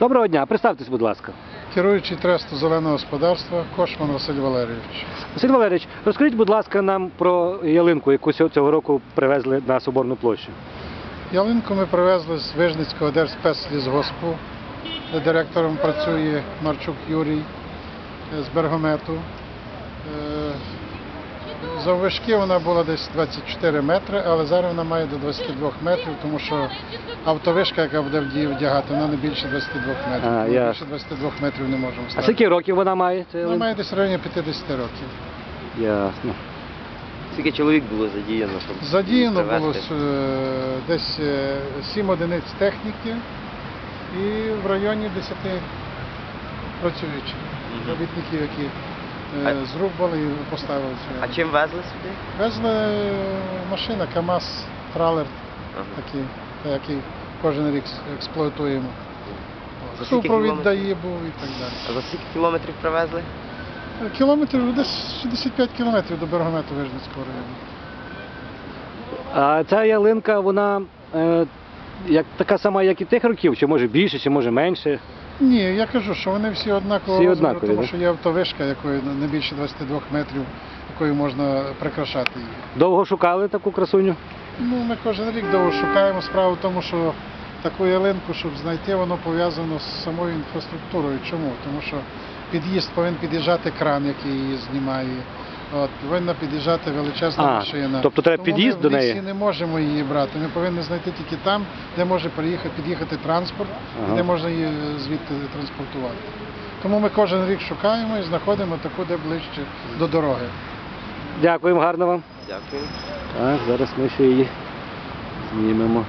Доброго дня, представтесь, будь ласка. Керуючий тресту зеленого господарства Кошман Василь Валерійович. Василь Валерійович, розкажіть, будь ласка, нам про ялинку, яку цього року привезли на Соборну площу. Ялинку ми привезли з Вижницького Держспецлісгоспу, де директором працює Марчук Юрій е, з Бергомету. Е, Заввишки вона була десь 24 метри, але зараз вона має до 22 метрів, тому що автовишка, яка буде в дію вдягати, вона не більше 22 метрів. А, Ми більше 22 метрів не можемо А ставити. скільки років вона має? ця Вона має десь в районі 50 років. Ясно. Скільки чоловік було задіяно, щоб Задіяно було е, десь 7 одиниць техніки і в районі 10 працюючих робітників, які е, зрубали і поставили цю. А чим везли сюди? Везли е, машина, КАМАЗ, тралер, Ага. такі, який кожен рік експлуатуємо. Супровід дає був і так далі. А за скільки кілометрів привезли? Е, Кілометрів десь 65 кілометрів до Бергомету Вижницького району. А ця ялинка, вона е, як, така сама, як і тих років, чи може більше, чи може менше. Ні, я кажу, що вони всі однаково Всі розміру, однакові, тому да? що є автовишка, якою не більше 22 метрів, якою можна прикрашати її. Довго шукали таку красуню? Ну, ми кожен рік довго шукаємо. Справа в тому, що таку ялинку, щоб знайти, воно пов'язано з самою інфраструктурою. Чому? Тому що під'їзд повинен під'їжджати кран, який її знімає. От, повинна під'їжджати величезна А, машина. тобто треба Тому під'їзд ми до в неї? лісі не можемо її брати. Ми повинні знайти тільки там, де може приїхати, під'їхати транспорт, Ага. де можна її звідти транспортувати. Тому ми кожен рік шукаємо і знаходимо таку, де ближче до дороги. Дякуємо, гарно вам. Дякую. Так, зараз ми ще її знімемо.